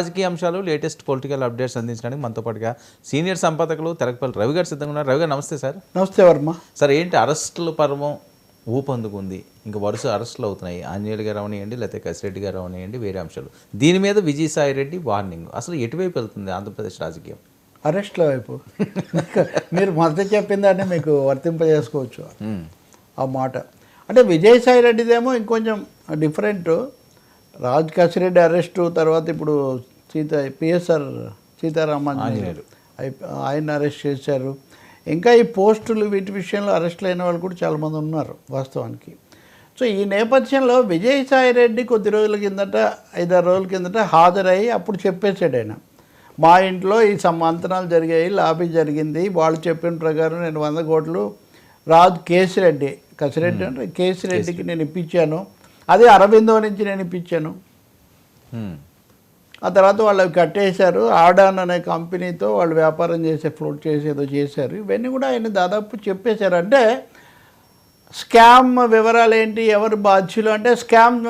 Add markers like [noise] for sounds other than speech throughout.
రాజకీయ అంశాలు latest political updates అందించడానికి మనతో పాటుగా సీనియర్ సంపాదకులు తెరకపల్లి రవి గారు సిద్ధంగా ఉన్నారు. రవి గారు నమస్తే సార్. నమస్తే వర్మ. సార్ ఏంటి అరెస్టుల పర్వం ఊపందుకుంది? ఇంకా వరుస అరెస్టులు అవుతున్నాయి. ఆంజనేయులు గారు అవనియండి లేకపోతే కసిరెడ్డి గారు అవనియండి వేరే అంశాలు. దీని మీద విజయసాయి రెడ్డి వార్నింగ్ అసలు ఎటువైపు వెళ్తుంది ఆంధ్రప్రదేశ్ రాజకీయం? అరెస్ట్ల వైపు. మీరు మొదట చెప్పిన దాన్ని మీకు వర్తింపజేసుకోవచ్చు. ఆ మాట. అంటే విజయసాయి రెడ్డిదేమో ఇంకొంచెం డిఫరెంట్ రాజ్ కసిరెడ్డి అరెస్టు తర్వాత ఇప్పుడు సీత పిఎస్ఆర్ సీతారామన్. ఆయన అరెస్ట్ చేశారు. ఇంకా ఈ పోస్టులు వీటి విషయంలో అరెస్టులు అయిన వాళ్ళు కూడా చాలామంది ఉన్నారు వాస్తవానికి. సో ఈ నేపథ్యంలో విజయసాయి రెడ్డి కొద్ది రోజుల కిందట ఐదారు రోజుల కిందట హాజరయ్యి అప్పుడు చెప్పేశాడు ఆయన. మా ఇంట్లో ఈ సమాంతనాలు జరిగాయి లాబీ జరిగింది. వాళ్ళు చెప్పిన ప్రకారం నేను వంద కోట్లు రాజు కేసిరెడ్డి కసిరెడ్డి అంటే కేసిరెడ్డికి నేను ఇప్పించాను. అదే అరవిందో నుంచి నేను ఇప్పించాను. ఆ తర్వాత వాళ్ళు కట్టేశారు. ఆడాన్ అనే కంపెనీతో వాళ్ళు వ్యాపారం చేసే ఫ్లోట్ చేసి ఏదో చేశారు. ఇవన్నీ కూడా ఆయన దాదాపు చెప్పేశారు. అంటే స్కామ్ వివరాలు ఏంటి ఎవరు బాధ్యులు అంటే స్కామ్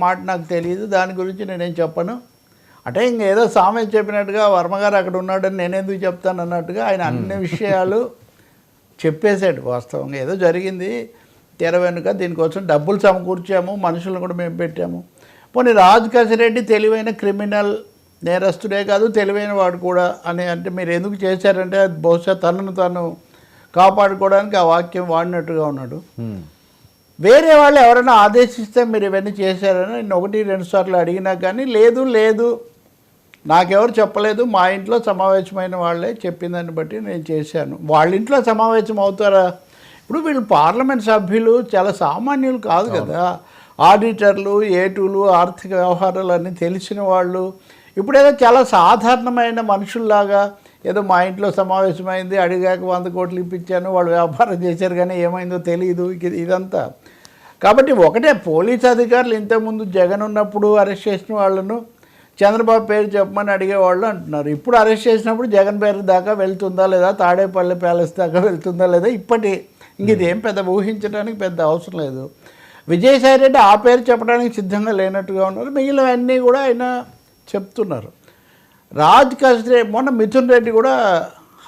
మాట నాకు తెలియదు. దాని గురించి నేనేం చెప్పను. అంటే ఇంకేదో సామెత చెప్పినట్టుగా వర్మగారు అక్కడ ఉన్నాడని నేనెందుకు చెప్తాను అన్నట్టుగా ఆయన అన్ని విషయాలు చెప్పేశాడు వాస్తవంగా. ఏదో జరిగింది. తెర వెనుక దీనికోసం డబ్బులు సమకూర్చాము మనుషులను కూడా మేము పెట్టాము. పోనీ రాజు కసిరెడ్డి తెలివైన క్రిమినల్ నేరస్తుడే కాదు తెలివైన వాడు కూడా అని అంటే మీరు ఎందుకు చేశారంటే బహుశా తనను తాను కాపాడుకోవడానికి ఆ వాక్యం వాడినట్టుగా ఉన్నాడు. వేరే వాళ్ళు ఎవరైనా ఆదేశిస్తే మీరు ఇవన్నీ చేశారని నేను ఒకటి రెండు సార్లు అడిగినా కానీ లేదు లేదు. నాకెవరు చెప్పలేదు మా ఇంట్లో సమావేశమైన వాళ్ళే చెప్పిన దాన్ని బట్టి నేను చేశాను. వాళ్ళ ఇంట్లో సమావేశం అవుతారా? ఇప్పుడు వీళ్ళు పార్లమెంట్ సభ్యులు చాలా సామాన్యులు కాదు కదా. ఆడిటర్లు ఏటులు ఆర్థిక వ్యవహారాలు అన్నీ తెలిసిన వాళ్ళు. ఇప్పుడేదో చాలా సాధారణమైన మనుషుల్లాగా ఏదో మా ఇంట్లో సమావేశమైంది అడిగాక వంద కోట్లు ఇప్పించాను వాళ్ళు వ్యాపారం చేశారు కానీ ఏమైందో తెలియదు ఇదంతా. కాబట్టి ఒకటే పోలీస్ అధికారులు ఇంతకుముందు జగన్ ఉన్నప్పుడు అరెస్ట్ చేసిన వాళ్ళను చంద్రబాబు పేరు చెప్పమని అడిగేవాళ్ళు అంటున్నారు. ఇప్పుడు అరెస్ట్ చేసినప్పుడు జగన్ పేరు దాకా వెళ్తుందా లేదా తాడేపల్లి ప్యాలెస్ దాకా వెళ్తుందా లేదా ఇప్పటి ఇంక ఇదేం పెద్ద ఊహించడానికి పెద్ద అవసరం లేదు. విజయసాయి రెడ్డి ఆ పేరు చెప్పడానికి సిద్ధంగా లేనట్టుగా ఉన్నారు. మిగిలినవన్నీ కూడా ఆయన చెప్తున్నారు. రాజ్ కస్రే మొన్న మిథున్ రెడ్డి కూడా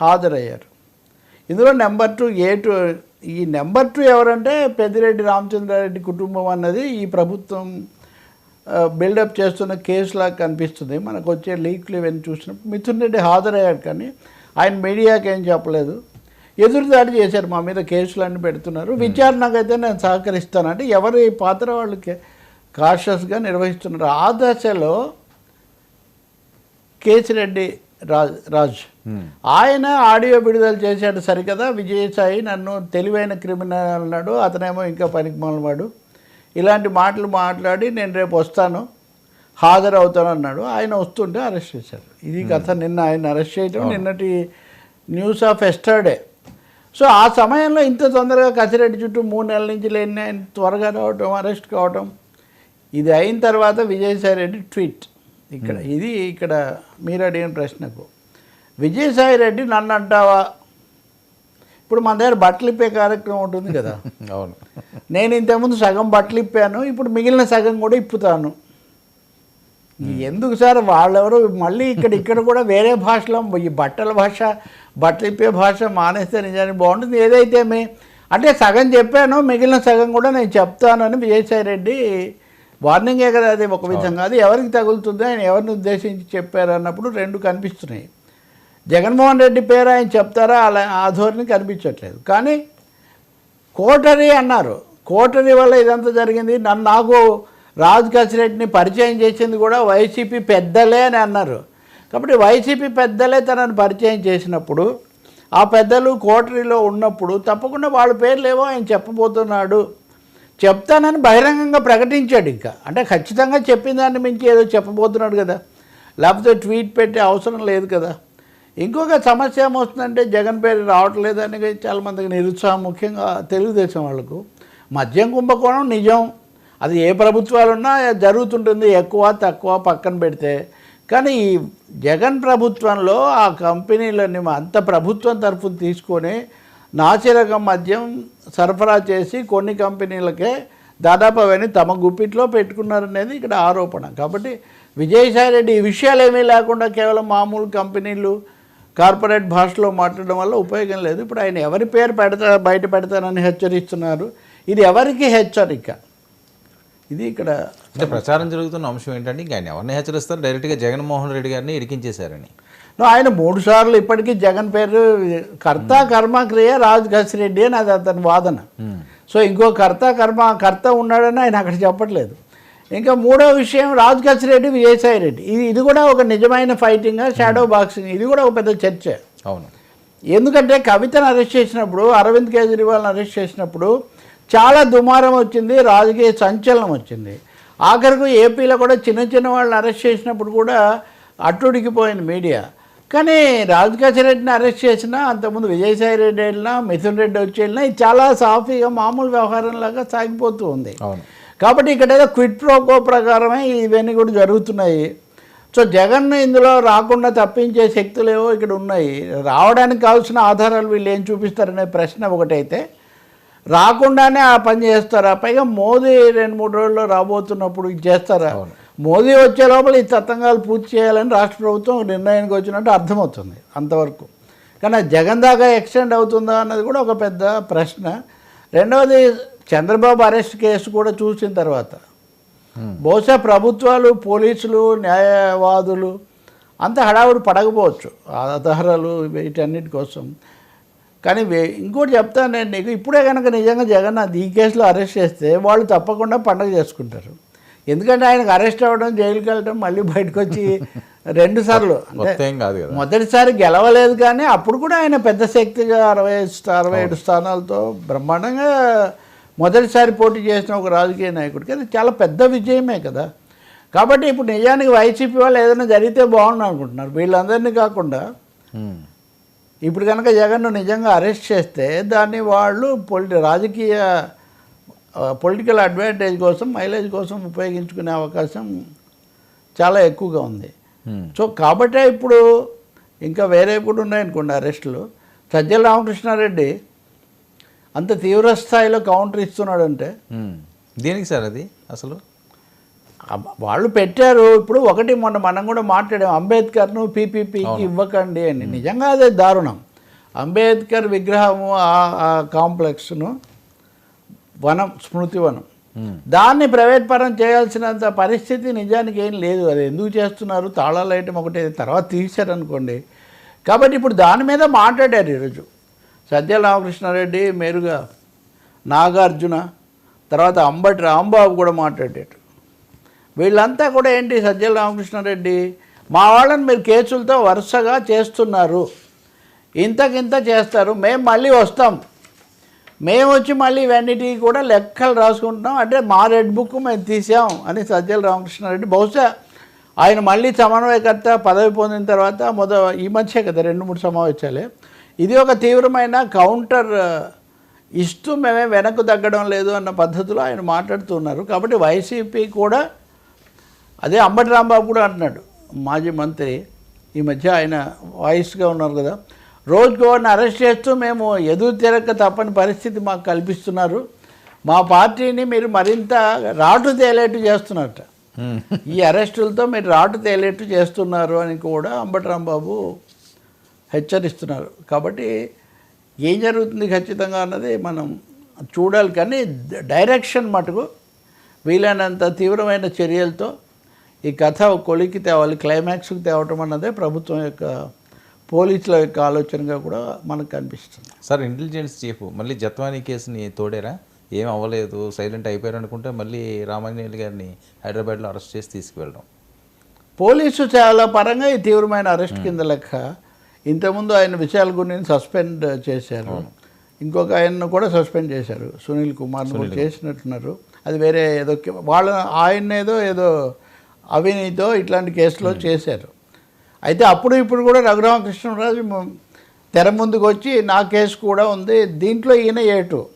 హాజరయ్యారు. ఇందులో నెంబర్ టూ ఏ టూ ఈ నెంబర్ టూ ఎవరంటే పెద్దిరెడ్డి రామచంద్రారెడ్డి కుటుంబం అన్నది ఈ ప్రభుత్వం బిల్డప్ చేస్తున్న కేసులా కనిపిస్తుంది. మనకు వచ్చే లీక్లు ఇవన్నీ చూసినప్పుడు మిథున్ రెడ్డి హాజరయ్యాడు కానీ ఆయన మీడియాకి ఏం చెప్పలేదు. ఎదురుదాడి చేశారు మా మీద కేసులన్నీ పెడుతున్నారు. విచారణకైతే నేను సహకరిస్తాను. అంటే ఎవరి పాత్ర వాళ్ళకి కాషస్గా నిర్వహిస్తున్నారు. ఆ దశలో కేసిరెడ్డి రాజ్ రాజ్. ఆయన ఆడియో విడుదల చేశాడు సరికదా? విజయసాయి నన్ను తెలివైన క్రిమినల్ అన్నాడు. అతనేమో ఇంకా పనికిమాలవాడు ఇలాంటి మాటలు మాట్లాడి నేను రేపు వస్తాను హాజరవుతాను అన్నాడు. ఆయన వస్తుంటే అరెస్ట్ చేశారు. ఇది కథ. నిన్న ఆయన అరెస్ట్ చేయడం నిన్నటి న్యూస్ ఆఫ్ ఎస్టర్డే. సో ఆ సమయంలో ఇంత తొందరగా కసిరెడ్డి చుట్టూ మూడు నెలల నుంచి లేని ఆయన త్వరగా రావటం అరెస్ట్ కావటం ఇది అయిన తర్వాత విజయసాయి రెడ్డి ట్వీట్ ఇక్కడ. ఇది ఇక్కడ మీరు అడిగిన ప్రశ్నకు. విజయసాయి రెడ్డి నన్ను అంటావా? ఇప్పుడు మన దగ్గర బట్టలు ఇప్పే కార్యక్రమం ఉంటుంది కదా. [laughs] అవును. నేను ఇంతకుముందు సగం బట్టలు ఇప్పాను ఇప్పుడు మిగిలిన సగం కూడా ఇప్పుతాను. ఎందుకు సార్? వాళ్ళెవరు మళ్ళీ ఇక్కడ ఇక్కడ కూడా వేరే భాషలో ఈ బట్టల భాష బట్టలు ఇప్పే భాష మానేస్తే నిజానికి బాగుంటుంది. ఏదైతే మీ అంటే సగం చెప్పాను మిగిలిన సగం కూడా నేను చెప్తాను అని విజయసాయి రెడ్డి వార్నింగే కదా అది ఒక విధంగా. అది ఎవరికి తగులుతుందో? ఆయన ఎవరిని ఉద్దేశించి చెప్పారు అన్నప్పుడు రెండు కనిపిస్తున్నాయి. జగన్మోహన్ రెడ్డి పేరు ఆయన చెప్తారా? అలా ఆ ధోరణి కనిపించట్లేదు. కానీ కోటరీ అన్నారు. కోటరీ వల్ల ఇదంతా జరిగింది. నన్ను నాకు రాజు కసిరెడ్డిని పరిచయం చేసింది కూడా వైసీపీ పెద్దలే అని అన్నారు. కాబట్టి వైసీపీ పెద్దలే తనని పరిచయం చేసినప్పుడు ఆ పెద్దలు కోటరీలో ఉన్నప్పుడు తప్పకుండా వాళ్ళ పేర్లేవో ఆయన చెప్పబోతున్నాడు. చెప్తానని బహిరంగంగా ప్రకటించాడు ఇంకా. అంటే ఖచ్చితంగా చెప్పిన దాన్ని మించి ఏదో చెప్పబోతున్నాడు కదా. లేకపోతే ట్వీట్ పెట్టే అవసరం లేదు కదా. ఇంకొక సమస్య ఏమొస్తుందంటే జగన్ పేరు రావట్లేదని చాలామందికి నిరుత్సాహం. ముఖ్యంగా తెలుగుదేశం వాళ్ళకు. మద్యం కుంభకోణం నిజం. అది ఏ ప్రభుత్వాలున్నా జరుగుతుంటుంది ఎక్కువ తక్కువ పక్కన పెడితే. కానీ ఈ జగన్ ప్రభుత్వంలో ఆ కంపెనీలని అంత ప్రభుత్వం తరఫున తీసుకొని నాసిరకం మద్యం సరఫరా చేసి కొన్ని కంపెనీలకే దాదాపు అవన్నీ తమ గుప్పిట్లో పెట్టుకున్నారనేది ఇక్కడ ఆరోపణ. కాబట్టి విజయసాయి రెడ్డి ఈ విషయాలు ఏమీ లేకుండా కేవలం మామూలు కంపెనీలు కార్పొరేట్ భాషలో మాట్లాడడం వల్ల ఉపయోగం లేదు. ఇప్పుడు ఆయన ఎవరి పేరు పెడతా బయట పెడతానని హెచ్చరిస్తున్నారు? ఇది ఎవరికి హెచ్చరిక? ఇది ఇక్కడ అంటే ప్రచారం జరుగుతున్న అంశం ఏంటంటే ఇంకా ఆయన ఎవరిని హెచ్చరిస్తారు? డైరెక్ట్గా జగన్మోహన్ రెడ్డి గారిని ఇరికించేశారని. ఆయన మూడు సార్లు ఇప్పటికీ జగన్ పేరు కర్త కర్మ క్రియ రాజు రెడ్డి అని అది అతని వాదన. సో ఇంకో కర్త కర్మ కర్త ఉన్నాడని ఆయన అక్కడ చెప్పట్లేదు. ఇంకా మూడో విషయం రాజు రెడ్డి విజయసాయి రెడ్డి. ఇది ఇది కూడా ఒక నిజమైన ఫైటింగ్ షాడో బాక్సింగ్. ఇది కూడా ఒక పెద్ద చర్చ. అవును. ఎందుకంటే కవితను అరెస్ట్ చేసినప్పుడు అరవింద్ కేజ్రీవాల్ని అరెస్ట్ చేసినప్పుడు చాలా దుమారం వచ్చింది రాజకీయ సంచలనం వచ్చింది. ఆఖరికి ఏపీలో కూడా చిన్న చిన్న వాళ్ళని అరెస్ట్ చేసినప్పుడు కూడా అట్టుడికిపోయింది మీడియా. కానీ రాజకేశ రెడ్డిని అరెస్ట్ చేసినా అంతకుముందు విజయసాయి రెడ్డి వెళ్ళినా మిథున్ రెడ్డి వచ్చి వెళ్ళినా ఇది చాలా సాఫీగా మామూలు వ్యవహారంలాగా సాగిపోతూ ఉంది. కాబట్టి ఇక్కడ ఏదో క్విట్ ప్రోకో ప్రకారమే ఇవన్నీ కూడా జరుగుతున్నాయి. సో జగన్ ఇందులో రాకుండా తప్పించే శక్తులు ఏవో ఇక్కడ ఉన్నాయి. రావడానికి కావాల్సిన ఆధారాలు వీళ్ళు ఏం చూపిస్తారనే ప్రశ్న ఒకటైతే రాకుండానే ఆ పని చేస్తారా? పైగా మోదీ రెండు మూడు రోజుల్లో రాబోతున్నప్పుడు చేస్తారా. మోదీ వచ్చే లోపల ఈ తతంగాలు పూర్తి చేయాలని రాష్ట్ర ప్రభుత్వం నిర్ణయానికి వచ్చినట్టు అర్థమవుతుంది అంతవరకు. కానీ జగన్ దాకా ఎక్స్టెండ్ అవుతుందా అన్నది కూడా ఒక పెద్ద ప్రశ్న. రెండవది చంద్రబాబు అరెస్ట్ కేసు కూడా చూసిన తర్వాత బహుశా ప్రభుత్వాలు పోలీసులు న్యాయవాదులు అంత హడావుడి పడకపోవచ్చు. ఆధారాలు వీటన్నిటి కోసం. కానీ ఇంకోటి చెప్తాను నేను నీకు ఇప్పుడే కనుక నిజంగా జగన్నాథ్ ఈ కేసులో అరెస్ట్ చేస్తే వాళ్ళు తప్పకుండా పండగ చేసుకుంటారు. ఎందుకంటే ఆయనకు అరెస్ట్ అవ్వడం జైలుకి వెళ్ళడం మళ్ళీ బయటకు వచ్చి రెండు సార్లు మొదటిసారి గెలవలేదు కానీ అప్పుడు కూడా ఆయన పెద్ద శక్తిగా అరవై అరవై ఏడు స్థానాలతో బ్రహ్మాండంగా మొదటిసారి పోటీ చేసిన ఒక రాజకీయ నాయకుడికి అది చాలా పెద్ద విజయమే కదా. కాబట్టి ఇప్పుడు నిజానికి వైసీపీ వాళ్ళు ఏదైనా జరిగితే బాగుండు అనుకుంటున్నారు. వీళ్ళందరినీ కాకుండా. ఇప్పుడు కనుక జగన్ను నిజంగా అరెస్ట్ చేస్తే దాన్ని వాళ్ళు పొలిటి రాజకీయ పొలిటికల్ అడ్వాంటేజ్ కోసం మైలేజ్ కోసం ఉపయోగించుకునే అవకాశం చాలా ఎక్కువగా ఉంది. సో కాబట్టే ఇప్పుడు ఇంకా వేరే కూడా ఉన్నాయనుకోండి అరెస్టులు సజ్జల రామకృష్ణారెడ్డి అంత తీవ్ర స్థాయిలో కౌంటర్ ఇస్తున్నాడంటే. దేనికి సార్ అది అసలు వాళ్ళు పెట్టారు. ఇప్పుడు ఒకటి మొన్న మనం కూడా మాట్లాడాం అంబేద్కర్ను పీపీపీకి ఇవ్వకండి అని. నిజంగా అదే దారుణం. అంబేద్కర్ విగ్రహము ఆ- కాంప్లెక్స్ను వనం స్మృతి వనం. ఉమ్. దాన్ని ప్రైవేట్ పరం చేయాల్సినంత పరిస్థితి నిజానికి ఏం లేదు. అది ఎందుకు చేస్తున్నారు? తాళాలు వేయటం ఒకటి. తర్వాత తీశారనుకోండి. కాబట్టి ఇప్పుడు దాని మీద మాట్లాడారు ఈరోజు. సత్య రామకృష్ణారెడ్డి మేరుగా నాగార్జున తర్వాత అంబటి రాంబాబు కూడా మాట్లాడారు. వీళ్ళంతా కూడా ఏంటి సజ్జల రామకృష్ణారెడ్డి? మా వాళ్ళని మీరు కేసులతో వరుసగా చేస్తున్నారు. ఇంతకింత చేస్తారు. మేము మళ్ళీ వస్తాం. మేము వచ్చి మళ్ళీ ఇవన్నిటికీ కూడా లెక్కలు రాసుకుంటున్నాం. అంటే మా రెడ్ బుక్ మేము తీసాం అని సజ్జల రామకృష్ణారెడ్డి. బహుశా ఆయన మళ్ళీ సమన్వయకర్త పదవి పొందిన తర్వాత మొద ఈ మధ్య కదా రెండు మూడు సమావేశాలే. ఇది ఒక తీవ్రమైన కౌంటర్ ఇస్తూ మేమే వెనక్కు తగ్గడం లేదు అన్న పద్ధతిలో ఆయన మాట్లాడుతున్నారు. కాబట్టి వైసీపీ కూడా అదే అంబటి రాంబాబు కూడా అంటున్నాడు. మాజీ మంత్రి ఈ మధ్య ఆయన వాయిస్గా ఉన్నారు కదా. రోజుకు అరెస్ట్ చేస్తూ మేము ఎదురు తిరగక తప్పని పరిస్థితి మాకు కల్పిస్తున్నారు. మా పార్టీని మీరు మరింత రాటు తేలేట్టు చేస్తున్నారట. ఉమ్. ఈ అరెస్టులతో మీరు రాటు తేలేట్టు చేస్తున్నారు అని కూడా అంబటి రాంబాబు హెచ్చరిస్తున్నారు. కాబట్టి ఏం జరుగుతుంది ఖచ్చితంగా అన్నది మనం చూడాలి. కానీ డైరెక్షన్ మటుకు వీలైనంత తీవ్రమైన చర్యలతో ఈ కథ కొలికి తేవాలి క్లైమాక్స్కి తేవటం అన్నదే ప్రభుత్వం యొక్క పోలీసుల యొక్క ఆలోచనగా కూడా మనకు కనిపిస్తుంది. సార్ ఇంటెలిజెన్స్ చీఫ్ మళ్ళీ జత్వానీ కేసుని తోడారా? ఏం అవ్వలేదు సైలెంట్ అయిపోయారు అనుకుంటే మళ్ళీ రామాంజనేయులు గారిని హైదరాబాద్లో అరెస్ట్ చేసి తీసుకువెళ్ళడం. పోలీసు చాలా పరంగా ఈ తీవ్రమైన అరెస్ట్ కింద లెక్క. ఇంతకుముందు ఆయన విశాల్ గురిని సస్పెండ్ చేశారు. ఇంకొక ఆయన్ను కూడా సస్పెండ్ చేశారు. సునీల్ కుమార్ను కూడా చేసినట్టున్నారు. అది వేరే ఏదో వాళ్ళ ఆయన ఏదో ఏదో అవినీతితో ఇట్లాంటి కేసులో చేశారు. అయితే అప్పుడు ఇప్పుడు కూడా రఘురామకృష్ణరాజు తెర ముందుకు వచ్చి నా కేసు కూడా ఉంది దీంట్లో ఈయన A two?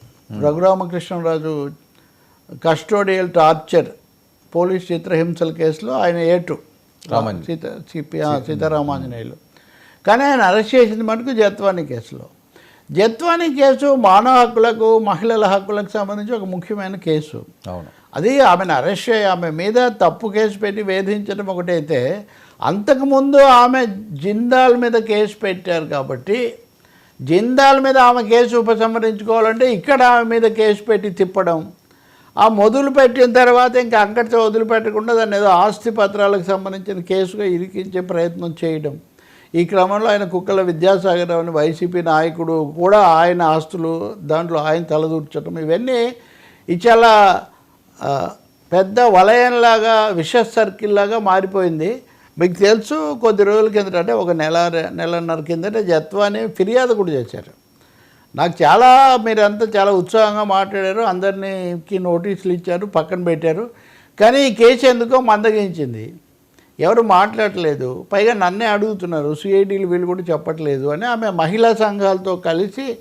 Raghurama Krishna Raju custodial torture police చిత్రహింసల కేసులో ఆయన ఏటు. సీత సీతారామాంజనేయులు. కానీ ఆయన అరెస్ట్ చేసింది మటుకు జత్వానీ కేసులో. జత్వానీ కేసు మానవ హక్కులకు మహిళల హక్కులకు సంబంధించి ఒక ముఖ్యమైన కేసు. అవును. అది ఆమెను అరెస్ట్ చేయి ఆమె మీద తప్పు కేసు పెట్టి వేధించడం ఒకటైతే అంతకుముందు ఆమె జిందాల్ మీద కేసు పెట్టారు కాబట్టి జిందాల్ మీద ఆమె కేసు ఉపసంహరించుకోవాలంటే ఇక్కడ ఆమె మీద కేసు పెట్టి తిప్పడం ఆ మొదలు పెట్టిన తర్వాత ఇంకా అక్కడితో వదిలిపెట్టకుండా దాన్ని ఏదో ఆస్తి పత్రాలకు సంబంధించిన కేసుగా ఇరికించే ప్రయత్నం చేయడం. ఈ క్రమంలో ఆయన కుక్కల విద్యాసాగర్ అని వైసీపీ నాయకుడు కూడా ఆయన ఆస్తులు దాంట్లో ఆయన తలదూర్చడం ఇవన్నీ ఇది చాలా పెద్ద వలయంలాగా విష సర్కిల్ లాగా మారిపోయింది. మీకు తెలుసు కొద్ది రోజుల కిందట అంటే ఒక నెల నెలన్నర కిందట జత్వాని ఫిర్యాదు కూడా చేశారు. నాకు చాలా మీరంతా చాలా ఉత్సాహంగా మాట్లాడారు. అందరినీకి నోటీసులు ఇచ్చారు పక్కన పెట్టారు. కానీ ఈ కేసు ఎందుకో మందగించింది. ఎవరు మాట్లాడలేదు. పైగా నన్నే అడుగుతున్నారు. సిఐడీలు వీళ్ళు కూడా చెప్పట్లేదు అని ఆమె మహిళా సంఘాలతో కలిసి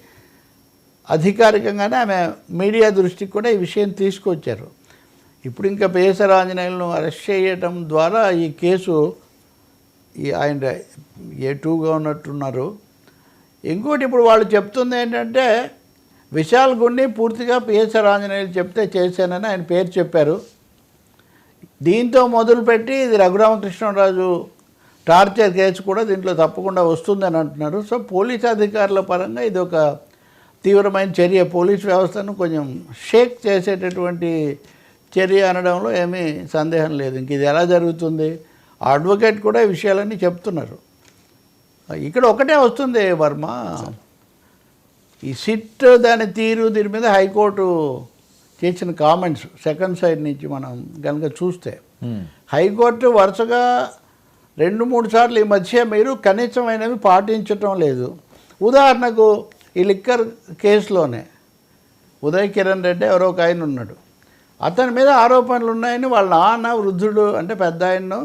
అధికారికంగానే ఆమె మీడియా దృష్టికి కూడా ఈ విషయం తీసుకొచ్చారు. ఇప్పుడు ఇంకా పేసర ఆంజనేయులను అరెస్ట్ చేయటం ద్వారా ఈ కేసు ఈ ఆయన ఏ టూగా ఉన్నట్టున్నారు. ఇంకోటి ఇప్పుడు వాళ్ళు చెప్తుంది ఏంటంటే విశాల్ గుండి పూర్తిగా పిఎస్ఆర్ ఆంజనేయులు చెప్తే చేశానని ఆయన పేరు చెప్పారు. దీంతో మొదలుపెట్టి ఇది రఘురామకృష్ణరాజు టార్చర్ కేసు కూడా దీంట్లో తప్పకుండా వస్తుందని అంటున్నారు. సో పోలీస్ అధికారుల పరంగా ఇది ఒక తీవ్రమైన చర్య. పోలీస్ వ్యవస్థను కొంచెం షేక్ చేసేటటువంటి చర్య అనడంలో ఏమీ సందేహం లేదు. ఇంక ఇది ఎలా జరుగుతుంది? అడ్వకేట్ కూడా ఈ విషయాలన్నీ చెప్తున్నారు. ఇక్కడ ఒకటే వస్తుంది వర్మ. ఈ సిట్ దాని తీరు దీని మీద హైకోర్టు చేసిన కామెంట్స్ సెకండ్ సైడ్ నుంచి మనం కనుక చూస్తే. హైకోర్టు వరుసగా రెండు మూడు సార్లు ఈ మధ్య మీరు కనీసమైనవి పాటించటం లేదు. ఉదాహరణకు ఈ లిక్కర్ కేసులోనే ఉదయ్ కిరణ్ రెడ్డి ఎవరో ఒక ఆయన ఉన్నాడు. అతని మీద ఆరోపణలు ఉన్నాయని వాళ్ళ నాన్న వృద్ధుడు అంటే పెద్ద ఆయన్ను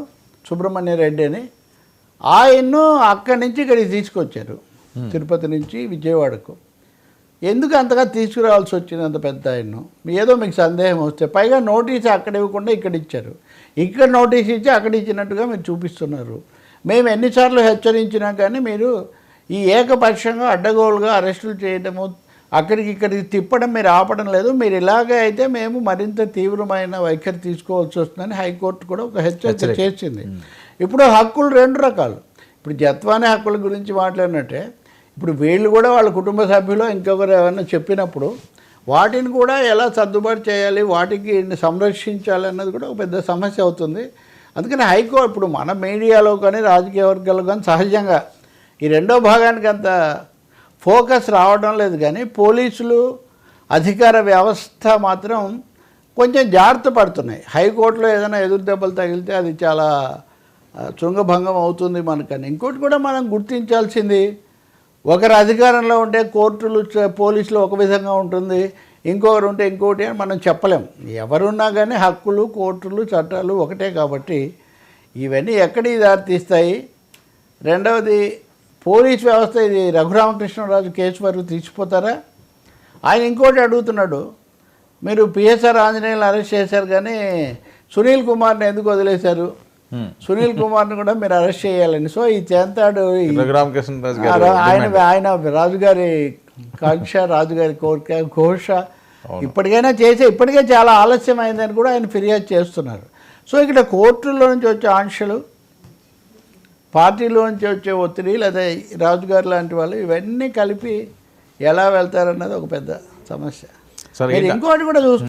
సుబ్రహ్మణ్య రెడ్డి అని ఆయన్ను అక్కడి నుంచి ఇక్కడికి తీసుకొచ్చారు. తిరుపతి నుంచి విజయవాడకు. ఎందుకు అంతగా తీసుకురావాల్సి వచ్చింది అంత పెద్ద ఆయన్ను? ఏదో మీకు సందేహం వస్తే పైగా నోటీస్ అక్కడ ఇవ్వకుండా ఇక్కడ ఇచ్చారు. ఇక్కడ నోటీస్ ఇచ్చి అక్కడ ఇచ్చినట్టుగా మీరు చూపిస్తున్నారు. మేము ఎన్నిసార్లు హెచ్చరించినా కానీ మీరు ఈ ఏకపక్షంగా అడ్డగోలుగా అరెస్టులు చేయడము అక్కడికి ఇక్కడికి తిప్పడం మీరు ఆపడం లేదు. మీరు ఇలాగే అయితే మేము మరింత తీవ్రమైన వైఖరి తీసుకోవాల్సి వస్తుందని హైకోర్టు కూడా ఒక హెచ్చరిక చేసింది. ఇప్పుడు హక్కులు రెండు రకాలు. ఇప్పుడు జత్వానే హక్కుల గురించి మాట్లాడినట్టే ఇప్పుడు వీళ్ళు కూడా వాళ్ళ కుటుంబ సభ్యులు ఇంకొకరు ఏమైనా చెప్పినప్పుడు వాటిని కూడా ఎలా సర్దుబాటు చేయాలి వాటికి సంరక్షించాలి అన్నది కూడా ఒక పెద్ద సమస్య అవుతుంది. అందుకని హైకోర్టు ఇప్పుడు మన మీడియాలో కానీ రాజకీయ వర్గాల్లో కానీ సహజంగా ఈ రెండో భాగానికి అంత ఫోకస్ రావడం లేదు కానీ పోలీసులు అధికార వ్యవస్థ మాత్రం కొంచెం జాగ్రత్త పడుతున్నాయి. హైకోర్టులో ఏదైనా ఎదురు దెబ్బలు తగిలితే అది చాలా శృంగభంగం అవుతుంది మనకని. ఇంకోటి కూడా మనం గుర్తించాల్సింది ఒకరు అధికారంలో ఉంటే కోర్టులు పోలీసులు ఒక విధంగా ఉంటుంది ఇంకొకరు ఉంటే ఇంకోటి అని మనం చెప్పలేం. ఎవరున్నా కానీ హక్కులు కోర్టులు చట్టాలు ఒకటే కాబట్టి ఇవన్నీ ఎక్కడికి దారితీస్తాయి రెండవది పోలీస్ వ్యవస్థ ఇది రఘురామకృష్ణరాజు కేసు వరకు తీసిపోతారా ఆయన ఇంకోటి అడుగుతున్నాడు మీరు పిఎస్ఆర్ ఆంజనేయులు అరెస్ట్ చేశారు కానీ సునీల్ కుమార్ని ఎందుకు వదిలేశారు. సునీల్ కుమార్ని కూడా మీరు అరెస్ట్ చేయాలని. సో ఈ రా- ఆయన ఆయన రాజుగారి కాంక్ష రాజుగారి కోరిక ఘోష ఇప్పటికైనా చేసే ఇప్పటికే చాలా ఆలస్యం అయిందని కూడా ఆయన ఫిర్యాదు చేస్తున్నారు. సో ఇక్కడ కోర్టుల్లో నుంచి వచ్చే ఆంక్షలు పార్టీలో నుంచి వచ్చే ఒత్తిడి లేదా రాజుగారు లాంటి వాళ్ళు ఇవన్నీ కలిపి ఎలా వెళ్తారన్నది ఒక పెద్ద సమస్య. ఇంకోటి కూడా చూస్తారు